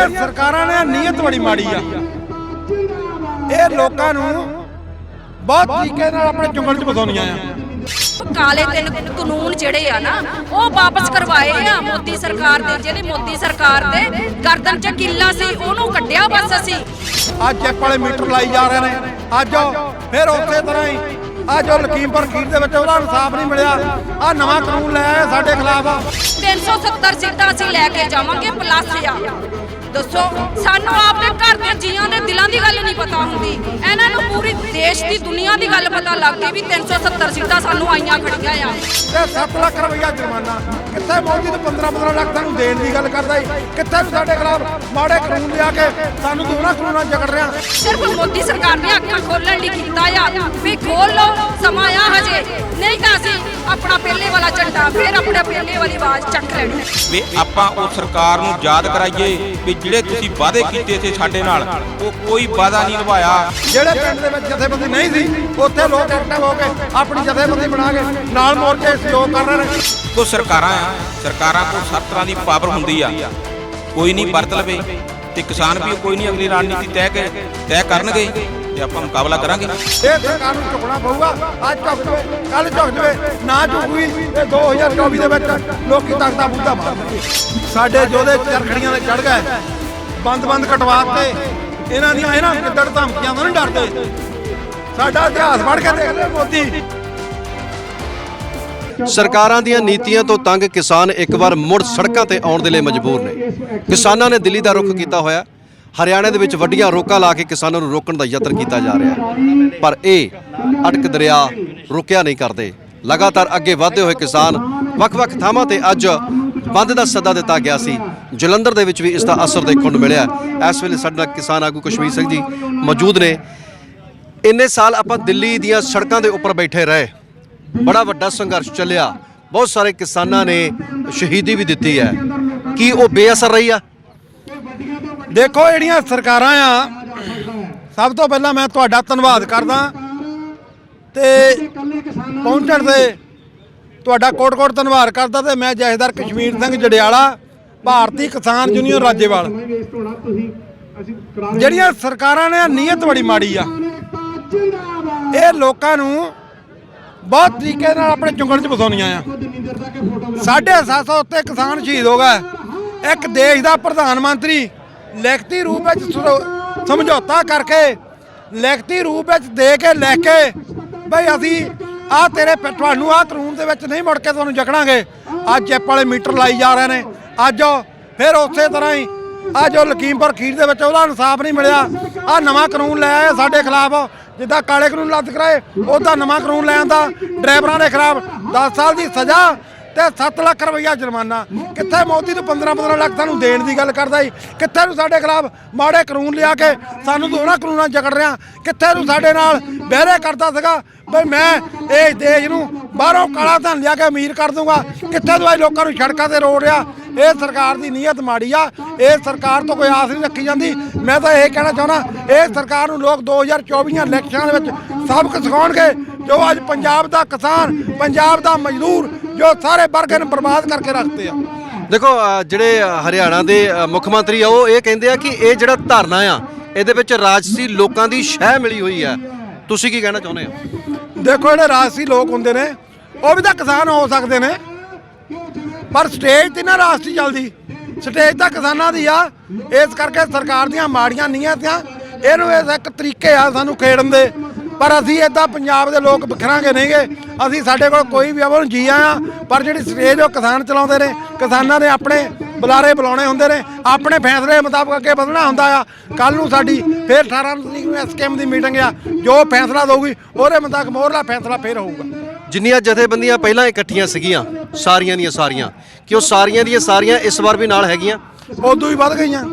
ਜਿਹੜੀਆਂ ਸਰਕਾਰਾਂ ਨੇ ਨੀਅਤ ਬੜੀ ਮਾੜੀ ਆ। ਇਹ ਲੋਕਾਂ ਨੂੰ ਬਹੁਤ ਤਰੀਕੇ ਨਾਲ ਆਪਣੇ ਚੁੰਗਲ 'ਚ ਫਸਾਉਣੀਆਂ ਆ। ਕਾਲੇ ਤਿੰਨ ਕਾਨੂੰਨ ਜਿਹੜੇ ਆ ਨਾ ਉਹ ਵਾਪਸ ਕਰਵਾਏ ਆ ਮੋਦੀ ਸਰਕਾਰ ਦੇ ਜਿਹੜੇ ਮੋਦੀ ਸਰਕਾਰ ਦੇ ਗਰਦਨ 'ਚ ਕਿੱਲਾ ਸੀ ਉਹਨੂੰ ਕੱਢਿਆ ਬਸ ਅਸੀਂ। ਅੱਜ ਚੈੱਕ ਵਾਲੇ ਮੀਟਰ ਲਾਈ ਜਾ ਰਹੇ ਨੇ। ਅੱਜ ਫਿਰ ਉਸੇ ਤਰ੍ਹਾਂ ਹੀ ਅੱਜ ਉਹ ਲਕੀਮਪੁਰ ਖੀਰ ਦੇ ਵਿੱਚ ਉਹਦਾ ਇਨਸਾਫ ਨਹੀਂ ਮਿਲਿਆ। ਆ ਨਵਾਂ ਕਾਨੂੰਨ ਲੈ ਸਾਡੇ ਖਿਲਾਫ। 370 ਸੀਟਾਂ ਅਸੀਂ ਲੈ ਕੇ ਜਾਵਾਂਗੇ ਪਲੱਸ ਆ। ਦੱਸੋ? ਸਾਨੂੰ ਆਪਣੇ ਘਰ ਦੇ ਜੀਆਂ ਦੇ ਦਿਲਾਂ ਦੀ ਗੱਲ ਨਹੀਂ ਪਤਾ ਹੁੰਦੀ। ਇਹਨਾਂ ਨੂੰ ਪੂਰੀ ਦੇਸ਼ ਦੀ ਦੁਨੀਆ ਦੀ ਗੱਲ ਪਤਾ ਲੱਗ ਗਈ ਵੀ 370 ਸੀਟਾਂ ਸਾਨੂੰ ਆਈਆਂ ਖੜੀਆਂ ਆ। ਤੇ 7 ਲੱਖ ਰੁਪਈਆ ਜੁਰਮਾਨਾ। ਕਿੱਥੇ ਮੌਜੂਦ 15 15 ਲੱਖ ਸਾਨੂੰ ਦੇਣ ਦੀ ਗੱਲ ਕਰਦਾ ਈ ਕਿੱਥੇ ਵੀ ਸਾਡੇ ਖਿਲਾਫ ਮਾੜੇ ਕਾਨੂੰਨ ਲਿਆ ਕੇ ਸਾਨੂੰ ਦੋਨਾਂ ਕਾਨੂੰਨਾਂ ਜਕੜ ਰਿਹਾ। ਸਿਰਫ ਮੋਦੀ ਸਰਕਾਰ ਨੇ ਅੱਖਾਂ ਖੋਲਣ ਲਈ ਕੀਤਾ ਆ। ਵੀ ਖੋਲ ਲਓ ਸਮਾਂ ਆ ਹਜੇ। ਨਹੀਂ ਤਾਂ ਅਸੀਂ ਆਪਣਾ ਪਹਿਲੇ ਵਾਲਾ ਝੰਡਾ ਫਿਰ ਆਪਣੇ ਪਹਿਲੇ ਵਾਲੀ ਆਵਾਜ਼ ਚੱਕ ਲੈਣੀ। ਵੀ ਆਪਾਂ ਉਹ ਸਰਕਾਰ ਨੂੰ ਯਾਦ ਕਰਾਈਏ ਵੀ ਜਿਹੜੇ ਤੁਸੀਂ ਵਾਅਦੇ ਕੀਤੇ ਸੀ ਸਾਡੇ ਨਾਲ ਉਹ ਕੋਈ ਵਾਅਦਾ ਨਹੀਂ ਨਿਭਾਇਆ। ਜਿਹੜੇ ਪਿੰਡ ਦੇ ਵਿੱਚ ਜਥੇਬੰਦੀ ਨਹੀਂ ਸੀ ਉੱਥੇ ਲੋਕ ਐਕਟਿਵ ਹੋ ਕੇ ਆਪਣੀ ਜਥੇਬੰਦੀ ਬਣਾ ਕੇ ਨਾਲ ਮੋਰਚੇ ਸਹਿਯੋਗ ਕਰ ਰਹੇ ਨੇ। ਕੋ ਸਰਕਾਰਾਂ ਆ ਸਰਕਾਰਾਂ ਕੋਲ ਸਭ ਤਰ੍ਹਾਂ ਦੀ ਪਾਵਰ ਹੁੰਦੀ ਆ। ਕੋਈ ਨਹੀਂ ਵਰਤ ਲਵੇ ਤੇ ਕਿਸਾਨ ਵੀ ਕੋਈ ਨਹੀਂ ਅਗਲੀ ਰਣਨੀਤੀ ਤੈਅ ਕੇ ਤੈਅ ਕਰਨਗੇ। ਤੇ ਆਪਾਂ ਮੁਕਾਬਲਾ ਕਰਾਂਗੇ। ਇਹ ਸਰਕਾਰ ਨੂੰ ਝੁਕਣਾ ਪਊਗਾ। ਅੱਜ ਝੁਕ ਜਵੇ ਕੱਲ ਝੁਕ ਜਵੇ ਨਾ ਝੁਕੂਗੀ ਤੇ 2024 ਦੇ ਵਿੱਚ ਲੋਕੀ ਤਖਤਾ ਬੁੱਧਾ ਮਾਰਨਗੇ ਸਾਡੇ ਜੋਧੇ ਚਰਖੜੀਆਂ ਦੇ ਚੜ ਗਏ। ਬੰਦ ਬੰਦ ਕਟਵਾਤੇ ਇਹਨਾਂ ਦੀਆਂ ਇਹਨਾਂ ਕਿੱਦੜ ਧਮਕੀਆਂ ਤੋਂ ਨਹੀਂ ਡਰਦੇ। ਸਾਡਾ ਇਤਿਹਾਸ ਪੜ੍ਹ ਕੇ ਦੇਖ ਲੈ ਮੋਦੀ। ਸਰਕਾਰਾਂ ਦੀਆਂ ਨੀਤੀਆਂ ਤੋਂ ਤੰਗ ਕਿਸਾਨ ਇੱਕ ਵਾਰ ਮੁੜ ਸੜਕਾਂ ਤੇ ਆਉਣ ਦੇ ਲਈ ਮਜਬੂਰ ਨੇ। ਕਿਸਾਨਾਂ ਨੇ ਦਿੱਲੀ ਦਾ ਰੁਖ ਕੀਤਾ ਹੋਇਆ। ਹਰਿਆਣੇ ਦੇ ਵਿੱਚ ਵੱਡੀਆਂ ਰੋਕਾਂ ਲਾ ਕੇ ਕਿਸਾਨਾਂ ਨੂੰ ਰੋਕਣ ਦਾ ਯਤਨ ਕੀਤਾ ਜਾ ਰਿਹਾ ਹੈ। ਪਰ ਇਹ ਅਟਕ ਦਰਿਆ ਰੁਕਿਆ ਨਹੀਂ ਕਰਦੇ। ਲਗਾਤਾਰ ਅੱਗੇ ਵਧਦੇ ਹੋਏ ਕਿਸਾਨ ਵੱਖ-ਵੱਖ ਥਾਵਾਂ ਤੇ ਅੱਜ ਬੰਦ ਦਾ ਸੱਦਾ ਦਿੱਤਾ ਗਿਆ ਸੀ। ਜਲੰਧਰ ਦੇ ਵਿੱਚ ਵੀ ਇਸ ਦਾ ਅਸਰ ਦੇਖਣ ਨੂੰ ਮਿਲਿਆ ਇਸ ਵੇਲੇ ਸਾਡੇ ਨਾਲ ਕਿਸਾਨ ਆਗੂ ਕਸ਼ਮੀਰ ਸਿੰਘ ਜੀ ਮੌਜੂਦ ਨੇ। ਇੰਨੇ ਸਾਲ ਆਪਾਂ ਦਿੱਲੀ ਦੀਆਂ ਸੜਕਾਂ ਦੇ ਉੱਪਰ ਬੈਠੇ ਰਹੇ। ਬੜਾ ਵੱਡਾ ਸੰਘਰਸ਼ ਚੱਲਿਆ। ਬਹੁਤ ਸਾਰੇ ਕਿਸਾਨਾਂ ਨੇ ਸ਼ਹੀਦੀ ਵੀ ਦਿੱਤੀ ਹੈ। ਕੀ ਉਹ ਬੇਅਸਰ ਰਹੀ ਆ? ਦੇਖੋ ਜਿਹੜੀਆਂ ਸਰਕਾਰਾਂ ਆ, ਸਭ ਤੋਂ ਪਹਿਲਾਂ ਮੈਂ ਤੁਹਾਡਾ ਧੰਨਵਾਦ ਕਰਦਾ ਤੇ ਪਹੁੰਚਣ ਤੇ ਤੁਹਾਡਾ ਕੋਟ-ਕੋਟ ਧੰਨਵਾਦ ਕਰਦਾ ਤੇ ਮੈਂ ਜਥੇਦਾਰ ਕਸ਼ਮੀਰ ਸਿੰਘ ਜੜਿਆਲਾ, ਭਾਰਤੀ ਕਿਸਾਨ ਯੂਨੀਅਨ ਰਾਜੇਵਾਲ। ਜਿਹੜੀਆਂ ਸਰਕਾਰਾਂ ਨੇ ਨੀਅਤ ਬੜੀ ਮਾੜੀ ਆ, ਇਹ ਲੋਕਾਂ ਨੂੰ ਬਹੁਤ ਤਰੀਕੇ ਨਾਲ ਆਪਣੇ ਚੁੰਗਣ 'ਚ ਫਸਾਉਣੀਆਂ ਆ। ਸਾਢੇ ਸੱਤ ਸੌ ਉੱਤੇ ਕਿਸਾਨ ਸ਼ਹੀਦ ਹੋ ਗਏ। ਇੱਕ ਦੇਸ਼ ਦਾ ਪ੍ਰਧਾਨ ਮੰਤਰੀ ਲਿਖਤੀ ਰੂਪ ਵਿੱਚ ਸੁ- ਸਮਝੌਤਾ ਕਰਕੇ, ਲਿਖਤੀ ਰੂਪ ਵਿੱਚ ਦੇ ਕੇ ਲੈ ਕੇ, ਬਈ ਅਸੀਂ ਆ ਤੇਰੇ ਤੁਹਾਨੂੰ ਆ ਕਾਨੂੰਨ ਦੇ ਵਿੱਚ ਨਹੀਂ ਮੁੜ ਕੇ ਤੁਹਾਨੂੰ ਜਕੜਾਂਗੇ। ਅੱਜ ਚੈੱਕ ਵਾਲੇ ਮੀਟਰ ਲਾਈ ਜਾ ਰਹੇ ਨੇ। ਅੱਜ ਫਿਰ ਉਸੇ ਤਰ੍ਹਾਂ ਹੀ ਅੱਜ ਜੋ ਲਕੀਮਪੁਰ ਖੀਰ ਦੇ ਵਿੱਚ ਉਹਦਾ ਇਨਸਾਫ ਨਹੀਂ ਮਿਲਿਆ। ਆ ਨਵਾਂ ਕਾਨੂੰਨ ਲੈ ਆਏ ਸਾਡੇ ਖਿਲਾਫ। ਜਿੱਦਾਂ ਕਾਲੇ ਕਾਨੂੰਨ ਰੱਦ ਕਰਾਏ ਉਹਦਾ ਨਵਾਂ ਕਾਨੂੰਨ ਲੈ ਆਂਦਾ। ਡਰਾਈਵਰਾਂ ਦੇ ਖਿਲਾਫ 10 ਸਾਲ ਦੀ ਸਜ਼ਾ ਤੇ 7 ਲੱਖ ਰੁਪਈਆ ਜੁਰਮਾਨਾ। ਕਿੱਥੇ ਮੋਦੀ ਨੂੰ 15 15 ਲੱਖ ਸਾਨੂੰ ਦੇਣ ਦੀ ਗੱਲ ਕਰਦਾ ਈ ਕਿੱਥੇ ਨੂੰ ਸਾਡੇ ਖਿਲਾਫ ਮਾੜੇ ਕਾਨੂੰਨ ਲਿਆ ਕੇ ਸਾਨੂੰ ਦੋਨਾਂ ਕਾਨੂੰਨਾਂ 'ਚ ਜਕੜ ਰਿਹਾ? ਕਿੱਥੇ ਨੂੰ ਸਾਡੇ ਨਾਲ ਬਹਿਰੇ ਕਰਦਾ ਸੀਗਾ? ਬਈ ਮੈਂ ਇਹ ਦੇਸ਼ ਨੂੰ ਬਾਹਰੋਂ ਕਾਲਾ ਧਨ ਲਿਆ ਕੇ ਅਮੀਰ ਕਰ ਦੂੰਗਾ ਕਿੱਥੇ ਤੋਂ ਅੱਜ ਲੋਕਾਂ ਨੂੰ ਸੜਕਾਂ ਤੇ ਰੋ ਰਿਹਾ? ਇਹ ਸਰਕਾਰ ਦੀ ਨੀਅਤ ਮਾੜੀ ਆ। ਇਹ ਸਰਕਾਰ ਤੋਂ ਕੋਈ ਆਸ ਨਹੀਂ ਰੱਖੀ ਜਾਂਦੀ। ਮੈਂ ਤਾਂ ਇਹ ਕਹਿਣਾ ਚਾਹੁੰਦਾ, ਇਹ ਸਰਕਾਰ ਨੂੰ ਲੋਕ 2024 ਇਲੈਕਸ਼ਨਾਂ ਦੇ ਵਿੱਚ ਸਬਕ ਸਿਖਾਉਣਗੇ। ਜੋ ਅੱਜ ਪੰਜਾਬ ਦਾ ਕਿਸਾਨ ਪੰਜਾਬ ਦਾ ਮਜ਼ਦੂਰ ਜੋ ਸਾਰੇ ਵਰਗ ਨੂੰ ਬਰਬਾਦ ਕਰਕੇ ਰੱਖਦੇ ਆ। ਦੇਖੋ ਜਿਹੜੇ ਹਰਿਆਣਾ ਦੇ ਮੁੱਖ ਮੰਤਰੀ ਆ ਉਹ ਇਹ ਕਹਿੰਦੇ ਆ ਕਿ ਇਹ ਜਿਹੜਾ ਧਰਨਾ ਆ ਇਹਦੇ ਵਿੱਚ ਰਾਜਸੀ ਲੋਕਾਂ ਦੀ ਸ਼ਹਿ ਮਿਲੀ ਹੋਈ ਹੈ ਤੁਸੀਂ ਕੀ ਕਹਿਣਾ ਚਾਹੁੰਦੇ ਹੋ? ਦੇਖੋ ਜਿਹੜੇ ਰਾਜਸੀ ਲੋਕ ਹੁੰਦੇ ਨੇ ਉਹ ਵੀ ਤਾਂ ਕਿਸਾਨ ਹੋ ਸਕਦੇ ਨੇ। ਪਰ ਸਟੇਜ ਤੇ ਨਾ ਰਾਸ਼ਟਰੀ ਚੱਲਦੀ। ਸਟੇਜ ਤਾਂ ਕਿਸਾਨਾਂ ਦੀ ਆ। ਇਸ ਕਰਕੇ ਸਰਕਾਰ ਦੀਆਂ ਮਾੜੀਆਂ ਨੀਅਤਾਂ ਇਹਨੂੰ ਇਸ ਇੱਕ ਤਰੀਕੇ ਆ ਸਾਨੂੰ ਖੇਡਣ ਦੇ। ਪਰ ਅਸੀਂ ਇਦਾਂ ਪੰਜਾਬ ਦੇ ਲੋਕ ਵਿਖਰਾਂਗੇ ਨਹੀਂਗੇ। ਅਸੀਂ ਸਾਡੇ ਕੋਲ ਕੋਈ ਵੀ ਆਵਣ ਜੀ ਆ ਪਰ ਜਿਹੜੀ ਸਟੇਜ ਉਹ ਕਿਸਾਨ ਚਲਾਉਂਦੇ ਨੇ ਕਿਸਾਨਾਂ ਨੇ ਆਪਣੇ ਬੁਲਾਰੇ ਬੁਲਾਉਣੇ ਹੁੰਦੇ ਨੇ ਆਪਣੇ ਫੈਸਲੇ ਮੁਤਾਬਕ ਅੱਗੇ ਵਧਣਾ ਹੁੰਦਾ ਆ। ਕੱਲ ਨੂੰ ਸਾਡੀ ਫਿਰ 18 ਤਰੀਕ ਨੂੰ ਐਸਕੇਐਮ ਦੀ ਮੀਟਿੰਗ ਆ ਜੋ ਫੈਸਲਾ ਦਊਗੀ ਉਹਦੇ ਮੁਤਾਬਕ ਮੋਹਰਲਾ ਫੈਸਲਾ ਫਿਰ ਹੋਊਗਾ। ਜਿੰਨੀਆਂ ਜਥੇਬੰਦੀਆਂ ਪਹਿਲਾਂ ਇਕੱਠੀਆਂ ਸੀਗੀਆਂ ਸਾਰੀਆਂ ਦੀਆਂ ਸਾਰੀਆਂ ਕਿ ਉਹ ਸਾਰੀਆਂ ਦੀਆਂ ਸਾਰੀਆਂ ਇਸ ਵਾਰ ਵੀ ਨਾਲ ਹੈਗੀਆਂ? ਉਦੋਂ ਹੀ ਵੱਧ ਗਈਆਂ।